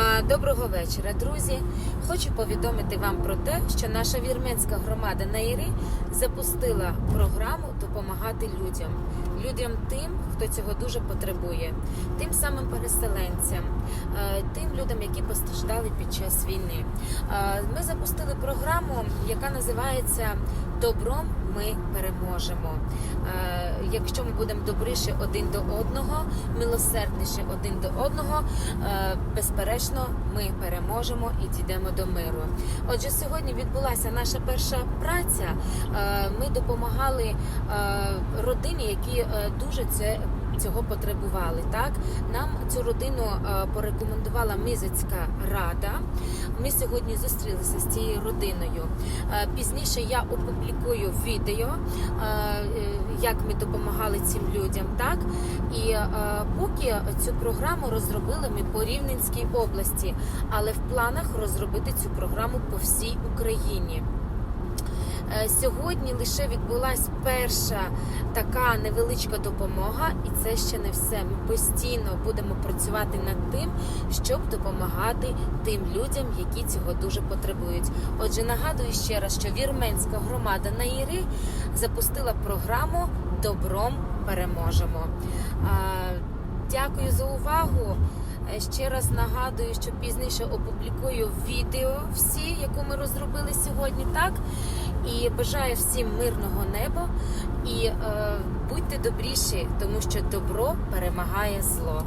uh, Доброго вечора, друзі. Хочу повідомити вам про те, що наша вірменська громада Наїри запустила програму допомагати людям, людям тим, хто цього дуже потребує, тим самим переселенцям, е, тим людям, які постраждали під час війни. Е, Ми запустили програму, яка називається Добром ми переможемо. Е, Якщо ми будемо добріші один до одного, милосердніші один до одного, безперечно, ми переможемо і дійдемо до миру. Отже, сьогодні відбулася наша перша праця. Е, Ми допомагали е, родині, які е, дуже це. Цього потребували так. Нам цю родину е, порекомендувала Мізицька рада. Ми сьогодні зустрілися з цією родиною. Е, Пізніше я опублікую відео, е, як ми допомагали цим людям. Так і поки цю програму розробили ми по Рівненській області, але в планах розробити цю програму по всій Україні. Е, Сьогодні лише відбулась перша така невеличка допомога, і це ще не все. Ми постійно будемо працювати над тим, щоб допомагати тим людям, які цього дуже потребують. Отже, нагадую ще раз, що вірменська громада Наїри запустила програму Добром переможемо. Е, Дякую за увагу. Е, Ще раз нагадую, що пізніше опублікую відео всі, яку ми розробили сьогодні, так? І бажаю всім мирного неба і е, будьте добріші, тому що добро перемагає зло.